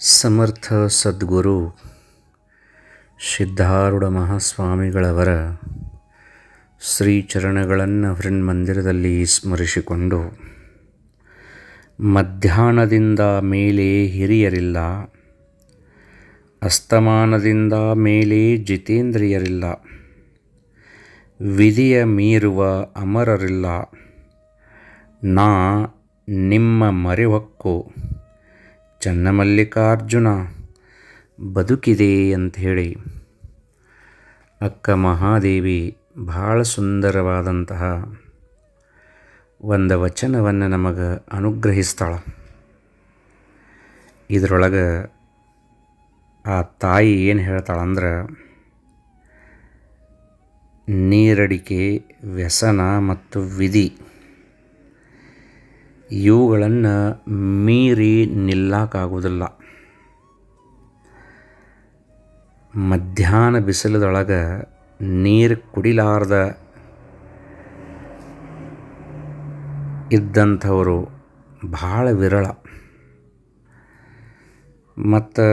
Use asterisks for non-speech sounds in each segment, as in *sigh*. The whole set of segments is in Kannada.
ಸಮರ್ಥ ಸದ್ಗುರು ಸಿದ್ಧಾರೂಢ ಮಹಾಸ್ವಾಮಿಗಳವರ ಶ್ರೀಚರಣಗಳನ್ನು ಹೃನ್ಮಂದಿರದಲ್ಲಿ ಸ್ಮರಿಸಿಕೊಂಡು, ಮಧ್ಯಾಹ್ನದಿಂದ ಮೇಲೆ ಹಿರಿಯರಿಲ್ಲ, ಅಸ್ತಮಾನದಿಂದ ಮೇಲೆ ಜಿತೇಂದ್ರಿಯರಿಲ್ಲ, ವಿಧಿಯ ಮೀರುವ ಅಮರರಿಲ್ಲ, ನಾ ನಿಮ್ಮ ಮರೆಹೊಕ್ಕು. ಚನ್ನಮಲ್ಲಿಕಾರ್ಜುನ ಬದುಕಿದೆ ಅಂಥೇಳಿ. ಅಕ್ಕ ಮಹಾದೇವಿ ಭಾಳ ಸುಂದರವಾದಂತಹ ಒಂದು ವಚನವನ್ನು ನಮಗೆ ಅನುಗ್ರಹಿಸ್ತಾಳೆ. ಇದರೊಳಗೆ ಆ ತಾಯಿ ಏನು ಹೇಳ್ತಾಳಂದ್ರೆ ನೀರಡಿಕೆ ವ್ಯಸನ ಮತ್ತು ವಿಧಿ ಇವುಗಳನ್ನು ಮೀರಿ ನಿಲ್ಲಕ್ಕಾಗೋದಿಲ್ಲ ಮಧ್ಯಾಹ್ನ ಬಿಸಿಲದೊಳಗೆ ನೀರು ಕುಡಿಲಾರ್ದ ಇದ್ದಂಥವರು ಭಾಳ ವಿರಳ. ಮತ್ತು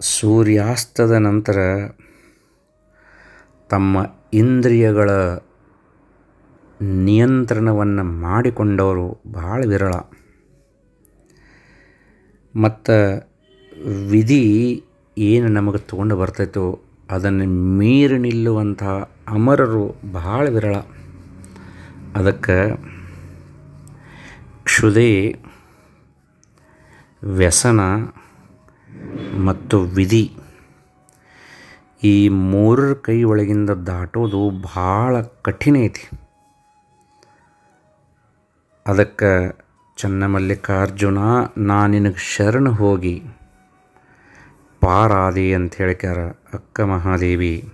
ಸೂರ್ಯಾಸ್ತದ ನಂತರ ತಮ್ಮ ಇಂದ್ರಿಯಗಳ ನಿಯಂತ್ರಣವನ್ನು ಮಾಡಿಕೊಂಡವರು ಭಾಳ ವಿರಳ. ಮತ್ತು ವಿಧಿ ಏನು ನಮಗೆ ತಗೊಂಡು ಬರ್ತೈತೋ ಅದನ್ನು ಮೀರಿ ನಿಲ್ಲುವಂಥ ಅಮರರು ಭಾಳ ವಿರಳ. ಅದಕ್ಕೆ ಕ್ಷುದೆ, ವ್ಯಸನ ಮತ್ತು ವಿಧಿ ಈ ಮೂರರ ಕೈ ಒಳಗಿಂದ ದಾಟೋದು ಭಾಳ ಕಠಿಣ ಐತಿ. ಅದಕ್ಕೆ ಚನ್ನಮಲ್ಲಿಕಾರ್ಜುನ, ನಾ ನಿನಗೆ ಶರಣ ಹೋಗಿ ಪಾರಾದಿ ಅಂತ ಹೇಳ್ಕ್ಯಾರ ಅಕ್ಕ ಮಹಾದೇವಿ.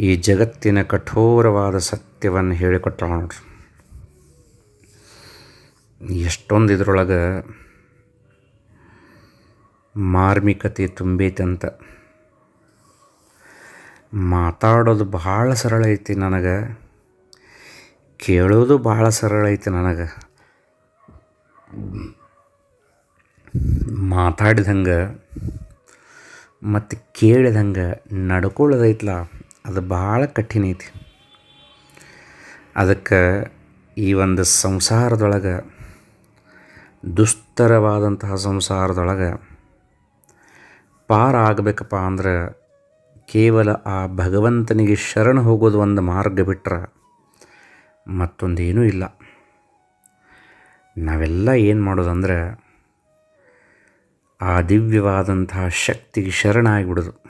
ಈ ಜಗತ್ತಿನ ಕಠೋರವಾದ ಸತ್ಯವನ್ನು ಹೇಳಿಕೊಟ್ಟಳ ನೋಡ್ರಿ. ಎಷ್ಟೊಂದು ಇದ್ರೊಳಗೆ ಮಾರ್ಮಿಕತೆ ತುಂಬೈತಂತ ಮಾತಾಡೋದು ಭಾಳ ಸರಳ ಐತಿ ನನಗೆ. ಕೇಳೋದು ಭಾಳ ಸರಳ ಐತೆ ನನಗೆ. ಮಾತಾಡಿದಂಗೆ ಮತ್ತು ಕೇಳಿದಂಗೆ ನಡ್ಕೊಳ್ಳೋದೈತ್ಲ, ಅದು ಭಾಳ ಕಠಿಣ ಐತಿ. ಅದಕ್ಕೆ ಈ ಒಂದು ಸಂಸಾರದೊಳಗೆ, ದುಸ್ತರವಾದಂತಹ ಸಂಸಾರದೊಳಗೆ ಪಾರ ಆಗಬೇಕಪ್ಪ ಅಂದ್ರೆ ಕೇವಲ ಆ ಭಗವಂತನಿಗೆ ಶರಣ ಹೋಗೋದು ಒಂದು ಮಾರ್ಗ ಬಿಟ್ಟರೆ ಮತ್ತೊಂದೇನೂ ಇಲ್ಲ. ನಾವೆಲ್ಲ ಏನು ಮಾಡೋದಂದ್ರೆ ಆ ದಿವ್ಯವಾದಂತಹ ಶಕ್ತಿಗೆ ಶರಣಾಗಿಬಿಡೋದು.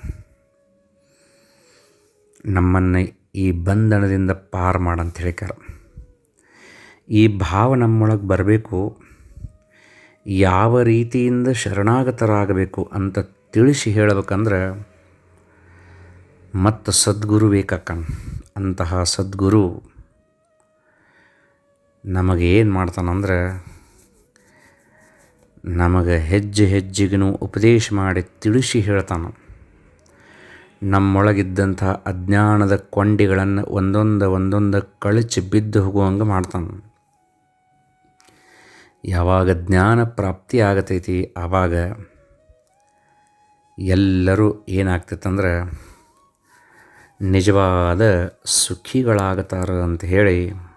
ನಮ್ಮನ್ನು ಈ ಬಂಧನದಿಂದ ಪಾರು ಮಾಡಂತ ಹೇಳಿಕಾರ ಈ ಭಾವ ನಮ್ಮೊಳಗೆ ಬರಬೇಕು, ಯಾವ ರೀತಿಯಿಂದ ಶರಣಾಗತರಾಗಬೇಕು ಅಂತ ತಿಳಿಸಿ ಹೇಳಬೇಕಂದ್ರೆ, ಮತ್ತು ಸದ್ಗುರು ಬೇಕಕ್ಕ ಅಂತಹ ಸದ್ಗುರು ನಮಗೆ ಏನು ಮಾಡ್ತಾನಂದ್ರೆ ನಮಗೆ ಹೆಜ್ಜೆ ಹೆಜ್ಜೆಗೂ ಉಪದೇಶ ಮಾಡಿ ತಿಳಿಸಿ ಹೇಳ್ತಾನೆ. ನಮ್ಮೊಳಗಿದ್ದಂಥ ಅಜ್ಞಾನದ ಕೊಂಡಿಗಳನ್ನು ಒಂದೊಂದು ಒಂದೊಂದು ಕಳಚಿ ಬಿದ್ದು ಹೋಗುವಂಗೆ ಮಾಡ್ತಾನೆ. ಯಾವಾಗ ಜ್ಞಾನ ಪ್ರಾಪ್ತಿ ಆಗತೈತಿ, ಆವಾಗ ಎಲ್ಲರೂ ಏನಾಗ್ತೈತಂದ್ರೆ ನಿಜವಾದ ಸುಖಿಗಳಾಗತಾರ ಅಂತ ಹೇಳಿ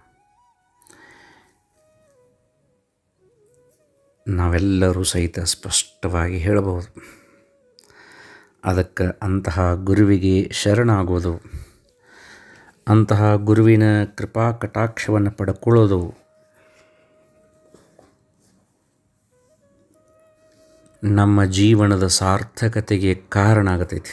ನಾವೆಲ್ಲರೂ ಸಹಿತ ಸ್ಪಷ್ಟವಾಗಿ ಹೇಳಬಹುದು. ಅದಕ್ಕೆ ಅಂತಹ ಗುರುವಿಗೆ ಶರಣಾಗೋದು ಅಂತಹ ಗುರುವಿನ ಕೃಪಾ ಕಟಾಕ್ಷವನ್ನು ಪಡ್ಕೊಳ್ಳೋದು ನಮ್ಮ ಜೀವನದ ಸಾರ್ಥಕತೆಗೆ ಕಾರಣ ಆಗತೈತಿ.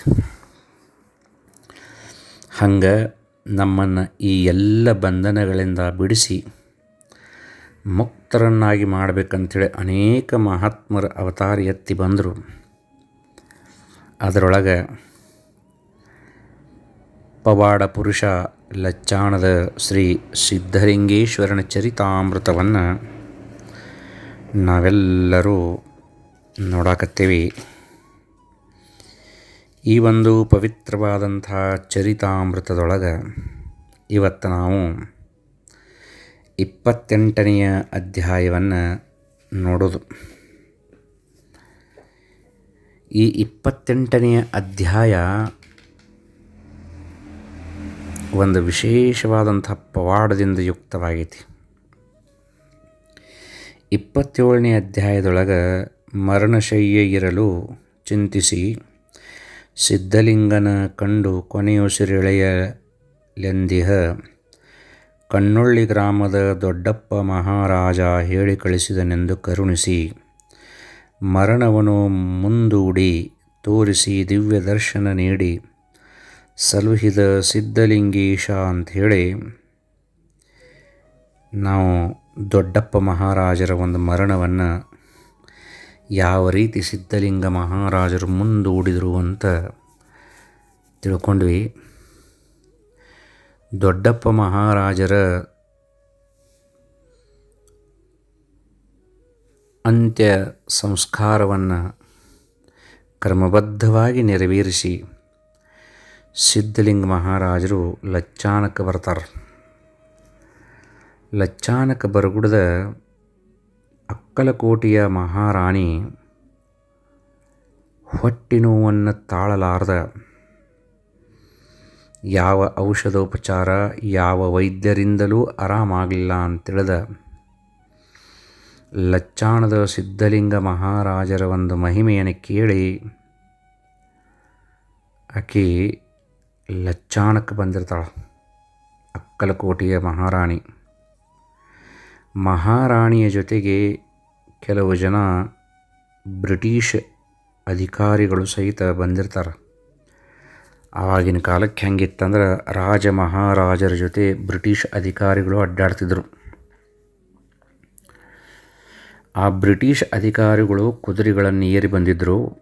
ಹಂಗೆ ನಮ್ಮನ್ನು ಈ ಎಲ್ಲ ಬಂಧನಗಳಿಂದ ಬಿಡಿಸಿ ಮುಕ್ತರನ್ನಾಗಿ ಮಾಡಬೇಕಂಥೇಳಿ ಅನೇಕ ಮಹಾತ್ಮರ ಅವತಾರ ಎತ್ತಿ ಬಂದರು. ಅದರೊಳಗೆ ಪವಾಡ ಪುರುಷ ಲಚ್ಚಾಣದ ಶ್ರೀ ಸಿದ್ಧಲಿಂಗೇಶ್ವರನ ಚರಿತಾಮೃತವನ್ನು ನಾವೆಲ್ಲರೂ ನೋಡಾಕತ್ತೇವೆ. ಈ ಒಂದು ಪವಿತ್ರವಾದಂಥ ಚರಿತಾಮೃತದೊಳಗೆ ಇವತ್ತು ನಾವು ಇಪ್ಪತ್ತೆಂಟನೆಯ ಅಧ್ಯಾಯವನ್ನು ನೋಡೋದು. ಈ ಇಪ್ಪತ್ತೆಂಟನೆಯ ಅಧ್ಯಾಯ ಒಂದು ವಿಶೇಷವಾದಂಥ ಪವಾಡದಿಂದ ಯುಕ್ತವಾಗೈತಿ. ಇಪ್ಪತ್ತೇಳನೇ ಅಧ್ಯಾಯದೊಳಗೆ ಮರಣಶಯ್ಯ ಇರಲು ಚಿಂತಿಸಿ ಸಿದ್ಧಲಿಂಗನ ಕಂಡು ಕೊನೆಯುಸಿರೆಳೆಯಲೆಂದಿಹ ಕಣ್ಣೊಳ್ಳಿ ಗ್ರಾಮದ ದೊಡ್ಡಪ್ಪ ಮಹಾರಾಜ ಹೇಳಿ ಕಳಿಸಿದನೆಂದು ಕರುಣಿಸಿ, ಮರಣವನ್ನು ಮುಂದೂಡಿ ತೋರಿಸಿ ದಿವ್ಯ ದರ್ಶನ ನೀಡಿ, ಸಲುಹಿದ ಸಿದ್ಧಲಿಂಗೇಶ ಅಂಥೇಳಿ, ನಾವು ದೊಡ್ಡಪ್ಪ ಮಹಾರಾಜರ ಒಂದು ಮರಣವನ್ನು ಯಾವ ರೀತಿ ಸಿದ್ಧಲಿಂಗ ಮಹಾರಾಜರು ಮುಂದೂಡಿದರು ಅಂತ ತಿಳ್ಕೊಂಡ್ವಿ. ದೊಡ್ಡಪ್ಪ ಮಹಾರಾಜರ ಅಂತ್ಯ ಸಂಸ್ಕಾರವನ್ನು ಕ್ರಮಬದ್ಧವಾಗಿ ನೆರವೇರಿಸಿ ಸಿದ್ಧಲಿಂಗ ಮಹಾರಾಜರು ಲಚ್ಚಾನಕ್ಕೆ ಬರ್ತಾರೆ. ಲಚ್ಚಾನಕ ಬರಗುಡದ ಅಕ್ಕಲಕೋಟೆಯ ಮಹಾರಾಣಿ ಹೊಟ್ಟೆ ನೋವನ್ನು ತಾಳಲಾರ್ದ ಯಾವ ಔಷಧೋಪಚಾರ, ಯಾವ ವೈದ್ಯರಿಂದಲೂ ಆರಾಮಾಗಲಿಲ್ಲ ಅಂತೇಳಿದ. ಲಚ್ಚಾಣದ ಸಿದ್ಧಲಿಂಗ ಮಹಾರಾಜರ ಒಂದು ಮಹಿಮೆಯನ್ನು ಕೇಳಿ ಆಕೆ ಲಚ್ಚಾಣಕ್ಕೆ ಬಂದಿರ್ತಾಳೆ, ಅಕ್ಕಲಕೋಟೆಯ ಮಹಾರಾಣಿ. ಮಹಾರಾಣಿಯ ಜೊತೆಗೆ ಕೆಲವು ಜನ ಬ್ರಿಟಿಷ್ ಅಧಿಕಾರಿಗಳು ಸಹಿತ ಬಂದಿರ್ತಾರೆ. ಆವಾಗಿನ ಕಾಲಕ್ಕೆ ಹೆಂಗಿತ್ತಂದ್ರೆ ರಾಜ ಮಹಾರಾಜರ ಜೊತೆ ಬ್ರಿಟಿಷ್ ಅಧಿಕಾರಿಗಳು ಅಡ್ಡಾಡ್ತಿದ್ರು. ಆ ಬ್ರಿಟಿಷ್ ಅಧಿಕಾರಿಗಳು ಕುದುರೆಗಳನ್ನು ಏರಿ ಬಂದಿದ್ದರು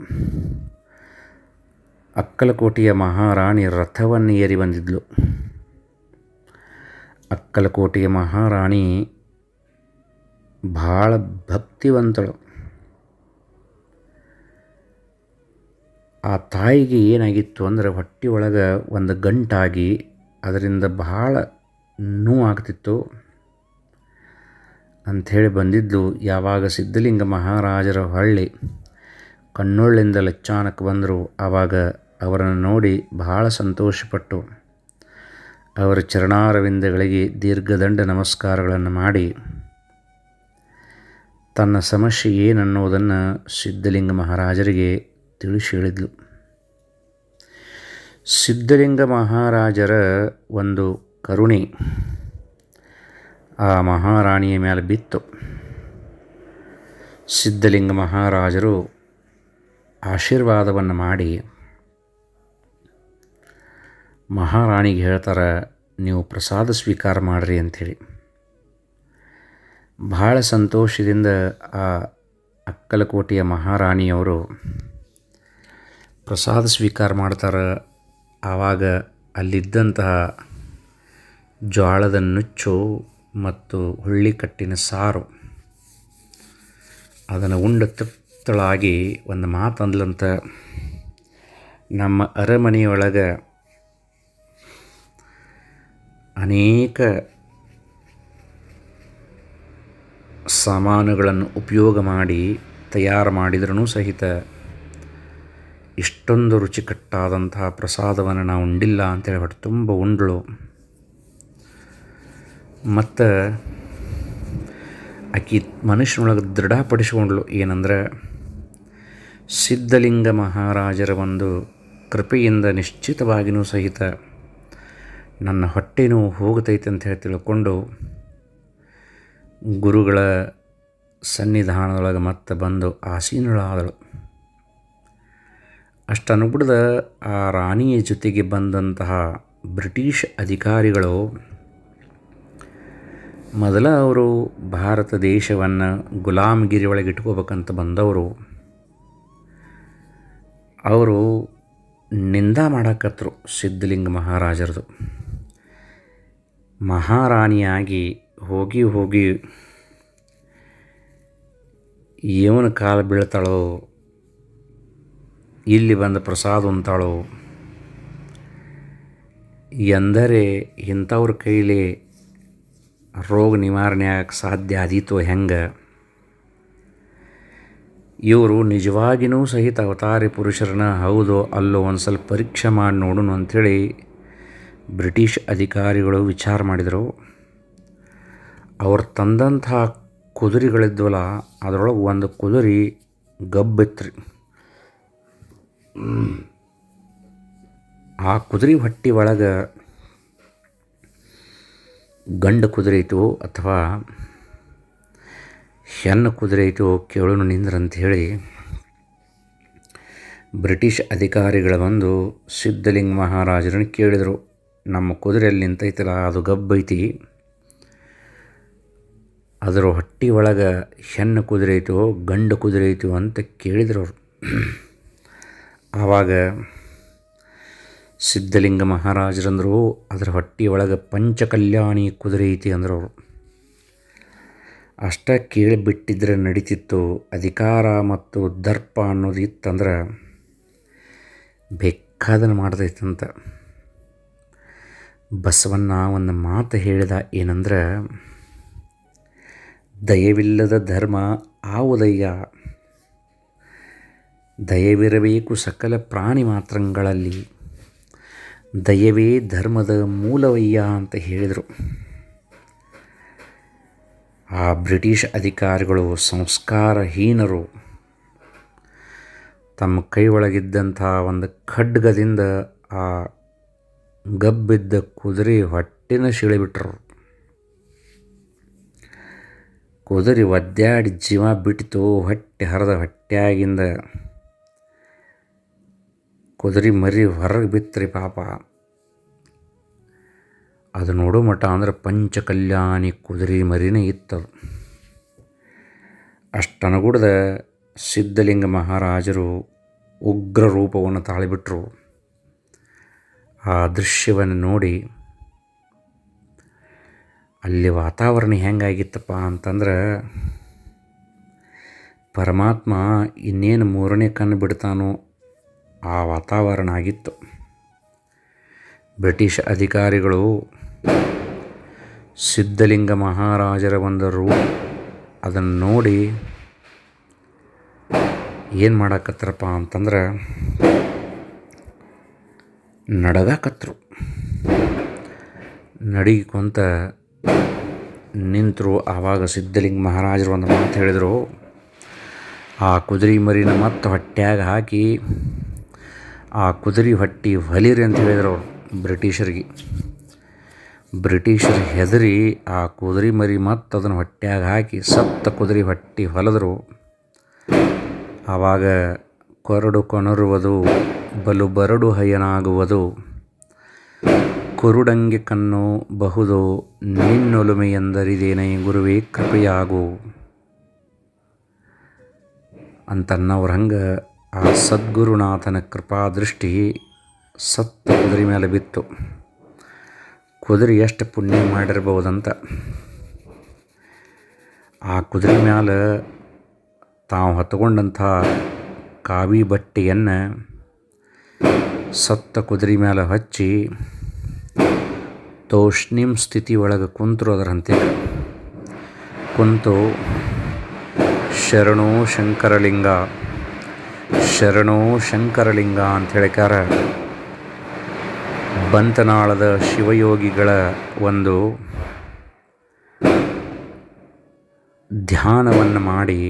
ಅಕ್ಕಲಕೋಟೆಯ ಮಹಾರಾಣಿ ರಥವನ್ನು ಏರಿ ಬಂದಿದ್ಲು. ಅಕ್ಕಲಕೋಟೆಯ ಮಹಾರಾಣಿ ಭಾಳ ಭಕ್ತಿವಂತಳು. ಆ ತಾಯಿಗೆ ಏನಾಗಿತ್ತು ಅಂದರೆ ಹೊಟ್ಟೆ ಒಳಗೆ ಒಂದು ಗಂಟಾಗಿ ಅದರಿಂದ ಬಹಳ ನೋವಾಗ್ತಿತ್ತು ಅಂಥೇಳಿ ಬಂದಿದ್ದು ಯಾವಾಗ ಸಿದ್ಧಲಿಂಗ ಮಹಾರಾಜರ ಹೊಳ್ಳಿ. ಕಣ್ಣೊಳ್ಳಿಂದ ಲಚ್ಚಾನಕ್ಕೆ ಬಂದರು. ಆವಾಗ ಅವರನ್ನು ನೋಡಿ ಬಹಳ ಸಂತೋಷಪಟ್ಟು ಅವರ ಚರಣಾರವಿಂದಗಳಿಗೆ ದೀರ್ಘದಂಡ ನಮಸ್ಕಾರಗಳನ್ನು ಮಾಡಿ, ತನ್ನ ಸಮಸ್ಯೆ ಏನನ್ನೋದನ್ನು ಸಿದ್ಧಲಿಂಗ ಮಹಾರಾಜರಿಗೆ ತಿಳಿಸಿ ಹೇಳಿದ್ಲು ಸಿದ್ಧಲಿಂಗ ಮಹಾರಾಜರ ಒಂದು ಕರುಣೆ ಆ ಮಹಾರಾಣಿಯ ಮೇಲೆ ಬಿತ್ತು. ಸಿದ್ಧಲಿಂಗ ಮಹಾರಾಜರು ಆಶೀರ್ವಾದವನ್ನು ಮಾಡಿ, ಮಹಾರಾಣಿಗೆ ಹೇಳ್ತಾರೆ, ನೀವು ಪ್ರಸಾದ ಸ್ವೀಕಾರ ಮಾಡಿರಿ ಅಂಥೇಳಿ. ಭಾಳ ಸಂತೋಷದಿಂದ ಆ ಅಕ್ಕಲಕೋಟೆಯ ಮಹಾರಾಣಿಯವರು ಪ್ರಸಾದ ಸ್ವೀಕಾರ ಮಾಡ್ತಾರೆ, ಆವಾಗ ಅಲ್ಲಿದ್ದಂತಹ ಜ್ವಾಳದ ನುಚ್ಚು ಮತ್ತು ಹುಳ್ಳಿಕಟ್ಟಿನ ಸಾರು, ಅದನ್ನು ಉಂಡ ತೃಪ್ತಳಾಗಿ ಒಂದು ಮಾತಂದ್ಲಂತ ನಮ್ಮ ಅರಮನೆಯೊಳಗೆ ಅನೇಕ ಸಾಮಾನುಗಳನ್ನು ಉಪಯೋಗ ಮಾಡಿ ತಯಾರು ಮಾಡಿದ್ರೂ ಸಹಿತ ಇಷ್ಟೊಂದು ರುಚಿಕಟ್ಟಾದಂತಹ ಪ್ರಸಾದವನ್ನು ನಾವು ಉಂಡಿಲ್ಲ ಅಂತೇಳಿ ಹೊಟ್ಟು ತುಂಬ ಉಂಡಳು. ಮತ್ತು ಆಕಿ ಮನುಷ್ಯನೊಳಗೆ ದೃಢಪಡಿಸಿಕೊಂಡ್ಳು ಏನಂದ್ರೆ, ಸಿದ್ಧಲಿಂಗ ಮಹಾರಾಜರ ಒಂದು ಕೃಪೆಯಿಂದ ನಿಶ್ಚಿತವಾಗಿಯೂ ಸಹಿತ ನನ್ನ ಹೊಟ್ಟೆನೂ ಹೋಗುತ್ತೈತೆ ಹೋಗ್ತೈತೆ ಅಂತ ಹೇಳಿ ತಿಳ್ಕೊಂಡು ಗುರುಗಳ ಸನ್ನಿಧಾನದೊಳಗೆ ಮತ್ತೆ ಬಂದು ಆಸೀನಳಾದಳು. ಅಷ್ಟು ಬಿಡದ ಆ ರಾಣಿಯ ಜೊತೆಗೆ ಬಂದಂತಹ ಬ್ರಿಟಿಷ್ ಅಧಿಕಾರಿಗಳು ಮೊದಲ ಅವರು ಭಾರತ ದೇಶವನ್ನು ಗುಲಾಮಗಿರಿ ಒಳಗೆ ಇಟ್ಕೋಬೇಕಂತ ಬಂದವರು. ಅವರು ನಿಂದ ಮಾಡಾಕತ್ರು ಸಿದ್ಧಲಿಂಗ ಮಹಾರಾಜರದು. ಮಹಾರಾಣಿಯಾಗಿ ಹೋಗಿ ಹೋಗಿ ಏನು ಕಾಲು ಬೀಳ್ತಾಳೋ ಇಲ್ಲಿ ಬಂದ ಪ್ರಸಾದ ಉಂತಾಳು ಎಂದರೆ ಇಂಥವ್ರ ಕೈಲಿ ರೋಗ ನಿವಾರಣೆ ಆಗಕ್ಕೆ ಸಾಧ್ಯ ಆದೀತೋ ಹೆಂಗೆ? ಇವರು ನಿಜವಾಗಿಯೂ ಸಹಿತ ಅವತಾರಿ ಪುರುಷರನ್ನ ಹೌದೋ ಅಲ್ಲೋ ಒಂದು ಸ್ವಲ್ಪ ಪರೀಕ್ಷೆ ಮಾಡಿ ನೋಡೋಣ ಅಂಥೇಳಿ ಬ್ರಿಟಿಷ್ ಅಧಿಕಾರಿಗಳು ವಿಚಾರ ಮಾಡಿದರು. ಅವ್ರು ತಂದಂಥ ಕುದುರೆಗಳಿದ್ವಲ್ಲ, ಅದರೊಳಗೆ ಒಂದು ಕುದುರೆ ಗಬ್ಬಿತ್ರಿ. ಆ ಕುದುರೆ ಹೊಟ್ಟಿ ಒಳಗೆ ಗಂಡು ಕುದುರೆ ಇತ್ತು ಅಥವಾ ಹೆಣ್ಣು ಕುದುರೆ ಇತ್ತು ಕೇಳೋಣ ನಿಂದ್ರಂತ ಹೇಳಿ ಬ್ರಿಟಿಷ್ ಅಧಿಕಾರಿಗಳು ಬಂದು ಸಿದ್ಧಲಿಂಗ ಮಹಾರಾಜರನ್ನು ಕೇಳಿದರು. ನಮ್ಮ ಕುದುರೆಯಲ್ಲಿ ನಿಂತೈತಲ್ಲ, ಅದು ಗಬ್ಬೈತಿ ಅದರ ಹೊಟ್ಟಿ ಒಳಗೆ ಹೆಣ್ಣು ಕುದುರೆ ಇತ್ತು ಗಂಡು ಕುದುರೆ ಇತ್ತು ಅಂತ ಕೇಳಿದ್ರು ಅವರು. *clears throat* ಆವಾಗ ಸಿದ್ಧಲಿಂಗ ಮಹಾರಾಜರಂದರು, ಅದರ ಹೊಟ್ಟಿ ಒಳಗೆ ಪಂಚಕಲ್ಯಾಣಿ ಕುದುರೆ ಐತಿ ಅಂದರು. ಅವರು ಅಷ್ಟ ಕೇಳಿಬಿಟ್ಟಿದ್ರೆ ನಡೀತಿತ್ತು, ಅಧಿಕಾರ ಮತ್ತು ದರ್ಪ ಅನ್ನೋದು ಇತ್ತಂದ್ರೆ ಬೇಕಾದನ್ನು ಮಾಡ್ತೈತಂತ ಬಸವಣ್ಣ ಒಂದು ಮಾತು ಹೇಳಿದ ಏನಂದ್ರೆ, ದಯವಿಲ್ಲದ ಧರ್ಮ ಆವುದಯ್ಯ ದಯವಿರಬೇಕು ಸಕಲ ಪ್ರಾಣಿ ಮಾತ್ರಗಳಲ್ಲಿ. ದಯವೇ ಧರ್ಮದ ಮೂಲವಯ್ಯ ಅಂತ ಹೇಳಿದರು. ಆ ಬ್ರಿಟಿಷ್ ಅಧಿಕಾರಿಗಳು, ಸಂಸ್ಕಾರಹೀನರು ತಮ್ಮ ಕೈ ಒಳಗಿದ್ದಂಥ ಒಂದು ಖಡ್ಗದಿಂದ ಆ ಗಬ್ಬಿದ್ದ ಕುದುರೆ ಹೊಟ್ಟಿನ ಶಿಳಿಬಿಟ್ರು ಕುದುರೆ ಒದ್ದಾಡಿ ಜೀವ ಬಿಟ್ಟಿತು, ಹೊಟ್ಟೆ ಹರಿದ ಹೊಟ್ಟೆಯಾಗಿಂದ. ಕುದುರೆ ಮರಿ ಹೊರಗೆ ಬಿತ್ತರಿ ಪಾಪ. ಅದು ನೋಡೋ ಮಠ ಅಂದ್ರೆ ಪಂಚಕಲ್ಯಾಣಿ ಕುದುರೆ ಮರಿನೇ ಇತ್ತದು. ಅಷ್ಟನಗುಡ್ದ ಸಿದ್ಧಲಿಂಗ ಮಹಾರಾಜರು ಉಗ್ರ ರೂಪವನ್ನು ತಾಳಿಬಿಟ್ರು. ಆ ದೃಶ್ಯವನ್ನು ನೋಡಿ ಅಲ್ಲಿ ವಾತಾವರಣ ಹೆಂಗಾಗಿತ್ತಪ್ಪ ಅಂತಂದ್ರೆ ಪರಮಾತ್ಮ ಇನ್ನೇನು ಮೂರನೇ ಕಣ್ಣು ಬಿಡ್ತಾನೋ ಆ ವಾತಾವರಣ ಆಗಿತ್ತು. ಬ್ರಿಟಿಷ್ ಅಧಿಕಾರಿಗಳು ಸಿದ್ಧಲಿಂಗ ಮಹಾರಾಜರ ಒಂದು ರೂ ಅದನ್ನು ನೋಡಿ ಏನು ಮಾಡಾಕತ್ತರಪ್ಪ ಅಂತಂದ್ರೆ ನಡಗಾಕತ್ರು. ನಡಿಕೊಂತ ನಿಂತರು ಆವಾಗ ಸಿದ್ಧಲಿಂಗ ಮಹಾರಾಜರು ಒಂದು ಮಾತು ಹೇಳಿದರು. ಆ ಕುದುರೆ ಮರಿನ ಮತ್ತೆ ಹೊಟ್ಟೆಯಾಗ ಹಾಕಿ ಆ ಕುದುರೆ ಹೊಟ್ಟಿ ಹೊಲಿರಿ ಅಂತ ಹೇಳಿದ್ರು ಅವರು ಬ್ರಿಟಿಷರಿಗೆ. ಬ್ರಿಟಿಷರು ಹೆದರಿ ಆ ಕುದುರೆ ಮರಿ ಮತ್ತು ಅದನ್ನು ಹೊಟ್ಯಾಗ ಹಾಕಿ ಸತ್ತ ಕುದುರೆ ಹೊಟ್ಟಿ ಹೊಲದರು. ಆವಾಗ ಕೊರಡು ಕೊನರುವುದು, ಬಲು ಬರಡು ಹಯನಾಗುವುದು. ಕುರುಡಂಗೆ ಕಣ್ಣು ಬಹುದು, ನಿನ್ನೊಲುಮೆ ಎಂದರಿದೇನೆ ಗುರುವೇ ಕೃಪೆಯಾಗು. ಅಂತನ್ನವ್ರ ಹಂಗೆ ಆ ಸದ್ಗುರುನಾಥನ ಕೃಪಾದೃಷ್ಟಿ ಸತ್ತ ಕುದುರೆ ಮೇಲೆ ಬಿತ್ತು. ಕುದುರೆ ಎಷ್ಟು ಪುಣ್ಯ ಮಾಡಿರ್ಬೋದಂತ. ಆ ಕುದುರೆ ಮ್ಯಾಲ ತಾವು ಹೊತ್ಕೊಂಡಂಥ ಕಾವಿ ಬಟ್ಟೆಯನ್ನು ಸತ್ತ ಕುದುರೆ ಮ್ಯಾಲೆ ಹಚ್ಚಿ ತೋಷ್ಣಿಂ ಸ್ಥಿತಿ ಒಳಗೆ ಕುಂತರು ಅದರಂತೆ. ಕುಂತು ಶರಣೋ ಶಂಕರಲಿಂಗ ಶರಣೋ ಶಂಕರಲಿಂಗ ಅಂತ ಹೇಳಿಕಾರ ಬಂತನಾಳದ ಶಿವಯೋಗಿಗಳ ಒಂದು ಧ್ಯಾನವನ್ನು ಮಾಡಿ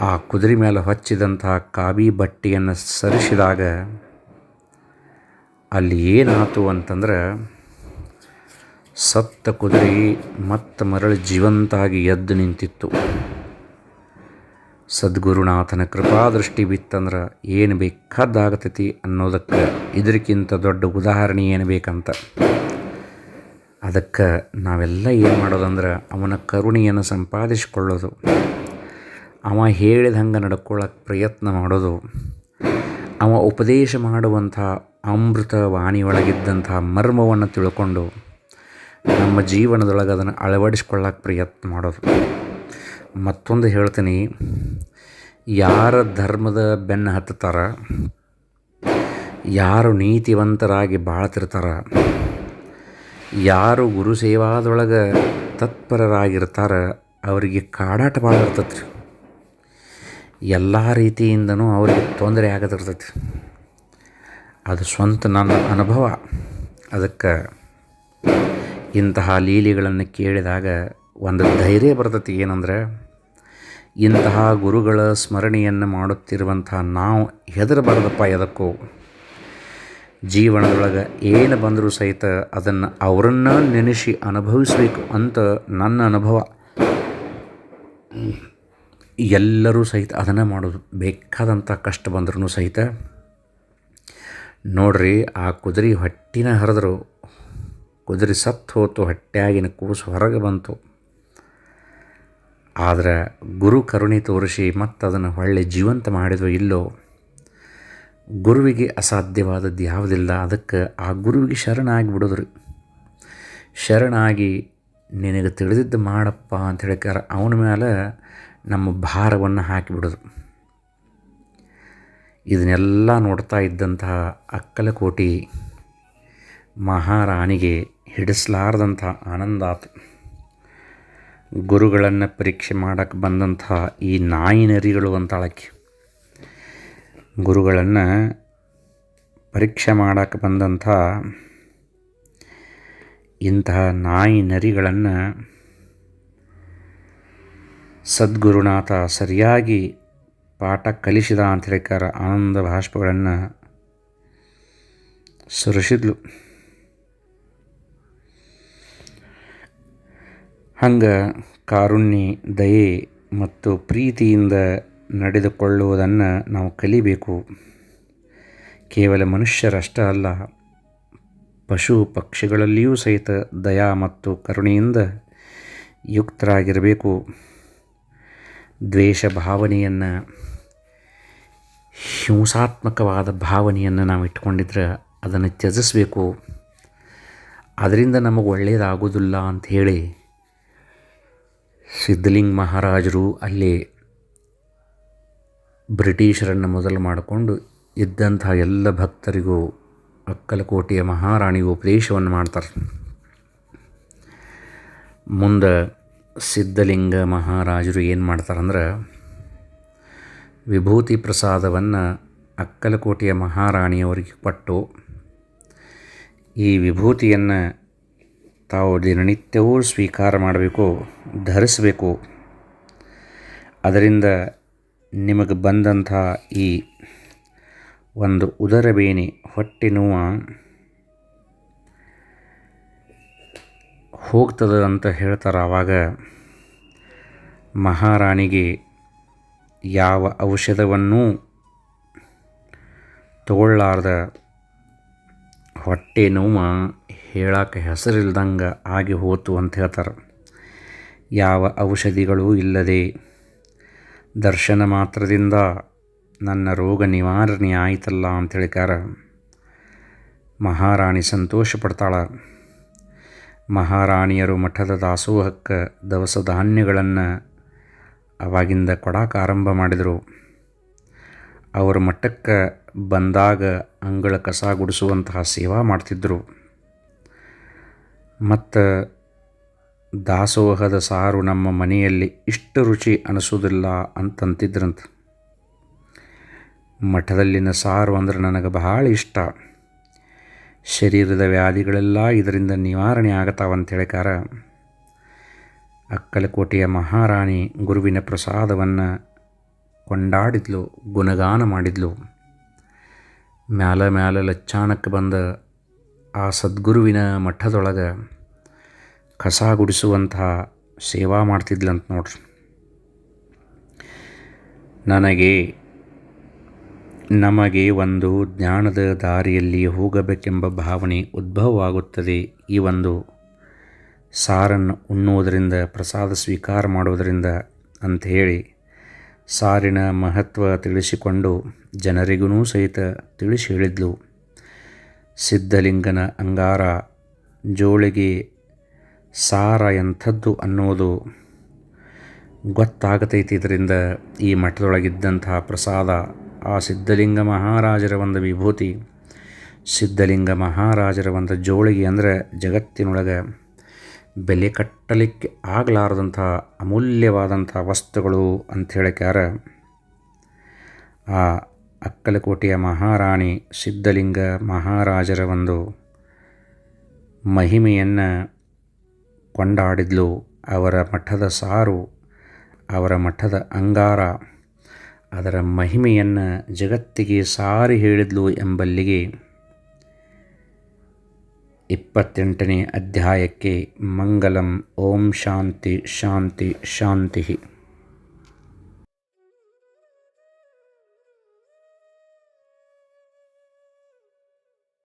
ಆ ಕುದುರೆ ಮೇಲೆ ಹಚ್ಚಿದಂತಹ ಕಾವಿ ಬಟ್ಟೆಯನ್ನು ಸರಿಸಿದಾಗ ಅಲ್ಲಿ ಏನಾಯ್ತು ಅಂತಂದ್ರೆ ಸತ್ತ ಕುದುರೆ ಮತ್ತೆ ಮರಳಿ ಜೀವಂತಾಗಿ ಎದ್ದು ನಿಂತಿತ್ತು. ಸದ್ಗುರುನಾಥನ ಕೃಪಾದೃಷ್ಟಿ ಬಿತ್ತಂದ್ರೆ ಏನು ಬೇಕಾದಾಗತೈತಿ ಅನ್ನೋದಕ್ಕೆ ಇದಕ್ಕಿಂತ ದೊಡ್ಡ ಉದಾಹರಣೆ ಏನು ಬೇಕಂತ. ಅದಕ್ಕೆ ನಾವೆಲ್ಲ ಏನು ಮಾಡೋದಂದ್ರೆ ಅವನ ಕರುಣೆಯನ್ನು ಸಂಪಾದಿಸಿಕೊಳ್ಳೋದು. ಅವ ಹೇಳಿದ ಹಂಗೆ ನಡ್ಕೊಳ್ಳೋಕೆ ಪ್ರಯತ್ನ ಮಾಡೋದು. ಅವ ಉಪದೇಶ ಮಾಡುವಂಥ ಅಮೃತ ವಾಣಿಯೊಳಗಿದ್ದಂಥ ಮರ್ಮವನ್ನು ತಿಳ್ಕೊಂಡು ನಮ್ಮ ಜೀವನದೊಳಗೆ ಅದನ್ನು ಅಳವಡಿಸ್ಕೊಳ್ಳೋಕೆ ಪ್ರಯತ್ನ ಮಾಡೋದು. ಮತ್ತೊಂದು ಹೇಳ್ತೀನಿ. ಯಾರ ಧರ್ಮದ ಬೆನ್ನು ಹತ್ತುತ್ತಾರ? ಯಾರು ನೀತಿವಂತರಾಗಿ ಬಾಳ್ತಿರ್ತಾರ? ಯಾರು ಗುರು ಸೇವಾದೊಳಗೆ ತತ್ಪರರಾಗಿರ್ತಾರ? ಅವರಿಗೆ ಕಾಡಾಟ ಭಾಳ ಇರ್ತೈತಿ ಎಲ್ಲ ರೀತಿಯಿಂದನೂ ಅವರಿಗೆ ತೊಂದರೆ ಆಗದಿರ್ತೈತಿ. ಅದು ಸ್ವಂತ ನನ್ನ ಅನುಭವ. ಅದಕ್ಕೆ ಇಂತಹ ಲೀಲೆಗಳನ್ನು ಕೇಳಿದಾಗ ಒಂದು ಧೈರ್ಯ ಬರ್ತತಿ ಏನಂದ್ರೆ, ಇಂತಹ ಗುರುಗಳ ಸ್ಮರಣೆಯನ್ನು ಮಾಡುತ್ತಿರುವಂತಹ ನಾವು ಹೆದರಬಾರ್ದಪ್ಪ ಎದಕ್ಕೂ, ಜೀವನದೊಳಗೆ ಏನು ಬಂದರೂ ಸಹಿತ ಅದನ್ನು ಅವರನ್ನು ನೆನೆಸಿ ಅನುಭವಿಸಬೇಕು ಅಂತ ನನ್ನ ಅನುಭವ. ಎಲ್ಲರೂ ಸಹಿತ ಅದನ್ನು ಮಾಡೋದು ಬೇಕಾದಂಥ ಕಷ್ಟ ಬಂದ್ರೂ ಸಹಿತ, ನೋಡ್ರಿ ಆ ಕುದುರೆ ಹೊಟ್ಟಿನ ಹರಿದ್ರು, ಕುದುರೆ ಸತ್ತು ಹೋತು ಹೊಟ್ಟೆಯಾಗಿನ ಕೂಸು ಹೊರಗೆ ಬಂತು. ಆದರೆ ಗುರು ಕರುಣೆ ತೋರಿಸಿ ಮತ್ತು ಅದನ್ನು ಒಳ್ಳೆ ಜೀವಂತ ಮಾಡಿದೋ ಇಲ್ಲೋ, ಗುರುವಿಗೆ ಅಸಾಧ್ಯವಾದದ್ದು ಯಾವುದಿಲ್ಲ. ಅದಕ್ಕೆ ಆ ಗುರುವಿಗೆ ಶರಣಾಗಿ ಬಿಡೋದ್ರಿ ಶರಣಾಗಿ ನಿನಗೆ ತಿಳಿದಿದ್ದು ಮಾಡಪ್ಪ ಅಂತ ಹೇಳಿಕಾರ ಅವನ ಮೇಲೆ ನಮ್ಮ ಭಾರವನ್ನು ಹಾಕಿಬಿಡೋದು ಇದನ್ನೆಲ್ಲ ನೋಡ್ತಾ ಇದ್ದಂತಹ ಅಕ್ಕಲಕೋಟಿ ಮಹಾರಾಣಿಗೆ ಹಿಡಿಸಲಾರ್ದಂಥ ಆನಂದ ಗುರುಗಳನ್ನು ಪರೀಕ್ಷೆ ಮಾಡೋಕ್ಕೆ ಬಂದಂತಹ ಈ ನಾಯಿ ನರಿಗಳು ಅಂತಾಳಕ್ಕೆ ಗುರುಗಳನ್ನು ಪರೀಕ್ಷೆ ಮಾಡೋಕ್ಕೆ ಬಂದಂಥ ಇಂತಹ ನಾಯಿ ನರಿಗಳನ್ನು ಸದ್ಗುರುನಾಥ ಸರಿಯಾಗಿ ಪಾಠ ಕಲಿಸಿದ ಅಂತ ಹೇಳಿಕಾರ ಆನಂದ ಭಾಷ್ಪಗಳನ್ನು ಸುರಿಸಿದ್ಲು. ಹಂಗೆ ಕಾರುಣ್ಯ, ದಯೆ ಮತ್ತು ಪ್ರೀತಿಯಿಂದ ನಡೆದುಕೊಳ್ಳುವುದನ್ನು ನಾವು ಕಲಿಬೇಕು. ಕೇವಲ ಮನುಷ್ಯರಷ್ಟೇ ಅಲ್ಲ, ಪಶು ಪಕ್ಷಿಗಳಲ್ಲಿಯೂ ಸಹಿತ ದಯಾ ಮತ್ತು ಕರುಣೆಯಿಂದ ಯುಕ್ತರಾಗಿರಬೇಕು. ದ್ವೇಷ ಭಾವನೆಯನ್ನು ಹಿಂಸಾತ್ಮಕವಾದ ಭಾವನೆಯನ್ನು ನಾವು ಇಟ್ಕೊಂಡಿದ್ರೆ ಅದನ್ನು ತ್ಯಜಿಸಬೇಕು. ಅದರಿಂದ ನಮಗೆ ಒಳ್ಳೆಯದಾಗೋದಿಲ್ಲ ಅಂಥೇಳಿ ಸಿದ್ಧಲಿಂಗ ಮಹಾರಾಜರು ಅಲ್ಲಿ ಬ್ರಿಟಿಷರನ್ನು ಮೊದಲು ಮಾಡಿಕೊಂಡು ಇದ್ದಂಥ ಎಲ್ಲ ಭಕ್ತರಿಗೂ ಅಕ್ಕಲಕೋಟೆಯ ಮಹಾರಾಣಿಗೂ ಉಪದೇಶವನ್ನು ಮಾಡ್ತಾರೆ. ಮುಂದೆ ಸಿದ್ಧಲಿಂಗ ಮಹಾರಾಜರು ಏನು ಮಾಡ್ತಾರಂದ್ರೆ ವಿಭೂತಿ ಪ್ರಸಾದವನ್ನು ಅಕ್ಕಲಕೋಟೆಯ ಮಹಾರಾಣಿಯವರಿಗೆ ಕೊಟ್ಟು ಈ ವಿಭೂತಿಯನ್ನು ತಾವು ದಿನನಿತ್ಯವೂ ಸ್ವೀಕಾರ ಮಾಡಬೇಕು, ಧರಿಸಬೇಕು. ಅದರಿಂದ ನಿಮಗೆ ಬಂದಂಥ ಈ ಒಂದು ಉದರ ಬೇನೆ ಹೊಟ್ಟೆ ನೋವು ಹೋಗ್ತದೆ ಅಂತ ಹೇಳ್ತಾರೆ ಆವಾಗ ಮಹಾರಾಣಿಗೆ ಯಾವ ಔಷಧವನ್ನೂ ತಗೊಳ್ಳಾರ್ದ ಹೊಟ್ಟೆ ನೋವು ಹೇಳಕ್ಕೆ ಹೆಸರಿಲ್ದಂಗೆ ಆಗಿ ಹೋತು ಅಂತ ಹೇಳ್ತಾರೆ. ಯಾವ ಔಷಧಿಗಳೂ ಇಲ್ಲದೆ ದರ್ಶನ ಮಾತ್ರದಿಂದ ನನ್ನ ರೋಗ ನಿವಾರಣೆ ಆಯಿತಲ್ಲ ಅಂತ ಹೇಳಿಕಾರ ಮಹಾರಾಣಿ ಸಂತೋಷ ಪಡ್ತಾಳೆ. ಮಹಾರಾಣಿಯರು ಮಠದ ದಾಸೋಹಕ್ಕೆ ದವಸ ಧಾನ್ಯಗಳನ್ನು ಅವಾಗಿಂದ ಕೊಡಕ್ಕೆ ಆರಂಭ ಮಾಡಿದರು. ಅವರ ಮಠಕ್ಕೆ ಬಂದಾಗ ಅಂಗಳ ಕಸ ಗುಡಿಸುವಂತಹ ಸೇವಾ ಮಾಡ್ತಿದ್ದರು ಮತ್ತು ದಾಸೋಹದ ಸಾರು ನಮ್ಮ ಮನೆಯಲ್ಲಿ ಇಷ್ಟು ರುಚಿ ಅನಿಸೋದಿಲ್ಲ ಅಂತಂತಿದ್ರಂತ. ಮಠದಲ್ಲಿನ ಸಾರು ಅಂದ್ರೆ ನನಗೆ ಬಹಳ ಇಷ್ಟ. ಶರೀರದ ವ್ಯಾಧಿಗಳೆಲ್ಲ ಇದರಿಂದ ನಿವಾರಣೆ ಆಗತಾವಂತ ಹೇಳಿಕಾರ ಅಕ್ಕಲಕೋಟೆಯ ಮಹಾರಾಣಿ ಗುರುವಿನ ಪ್ರಸಾದವನ್ನು ಕೊಂಡಾಡಿದ್ಲು, ಗುಣಗಾನ ಮಾಡಿದ್ಲು. ಮ್ಯಾಲ ಮ್ಯಾಲ ಲಚ್ಚಾಣಕ್ಕೆ ಬಂದ ಆ ಸದ್ಗುರುವಿನ ಮಠದೊಳಗೆ ಕಸ ಗುಡಿಸುವಂತಹ ಸೇವಾ ಮಾಡ್ತಿದ್ಲಂತ ನೋಡ್ರಿ. ನನಗೆ, ನಮಗೆ ಒಂದು ಜ್ಞಾನದ ದಾರಿಯಲ್ಲಿ ಹೋಗಬೇಕೆಂಬ ಭಾವನೆ ಉದ್ಭವವಾಗುತ್ತದೆ. ಈ ಒಂದು ಸಾರನ್ನು ಉಣ್ಣುವುದರಿಂದ, ಪ್ರಸಾದ ಸ್ವೀಕಾರ ಮಾಡುವುದರಿಂದ ಅಂತ ಹೇಳಿ ಸಾರಿನ ಮಹತ್ವ ತಿಳಿಸಿಕೊಂಡು ಜನರಿಗೂ ಸಹಿತ ತಿಳಿಸಿ ಹೇಳಿದ್ಲು ಸಿದ್ಧಲಿಂಗನ ಅಂಗಾರ ಜೋಳಿಗೆ ಸಾರ ಎಂಥದ್ದು ಅನ್ನೋದು ಗೊತ್ತಾಗತೈತಿ ಇದರಿಂದ ಈ ಮಠದೊಳಗಿದ್ದಂತಹ ಪ್ರಸಾದ. ಆ ಸಿದ್ಧಲಿಂಗ ಮಹಾರಾಜರ ಒಂದು ವಿಭೂತಿ, ಸಿದ್ಧಲಿಂಗ ಮಹಾರಾಜರ ಒಂದು ಜೋಳಿಗೆ ಅಂದರೆ ಜಗತ್ತಿನೊಳಗೆ ಬೆಲೆ ಕಟ್ಟಲಿಕ್ಕೆ ಆಗಲಾರದಂಥ ಅಮೂಲ್ಯವಾದಂಥ ವಸ್ತುಗಳು ಅಂತ ಹೇಳಿಕ್ಯಾರ. ಆ ಅಕ್ಕಲಕೋಟೆಯ ಮಹಾರಾಣಿ ಸಿದ್ಧಲಿಂಗ ಮಹಾರಾಜರ ಒಂದು ಮಹಿಮೆಯನ್ನು ಕೊಂಡಾಡಿದ್ಲು. ಅವರ ಮಠದ ಸಾರು, ಅವರ ಮಠದ ಅಂಗಾರ, ಅದರ ಮಹಿಮೆಯನ್ನು ಜಗತ್ತಿಗೆ ಸಾರಿ ಹೇಳಿದ್ಲು ಎಂಬಲ್ಲಿಗೆ ಇಪ್ಪತ್ತೆಂಟನೇ ಅಧ್ಯಾಯಕ್ಕೆ ಮಂಗಲಂ. ಓಂ ಶಾಂತಿ ಶಾಂತಿ ಶಾಂತಿ.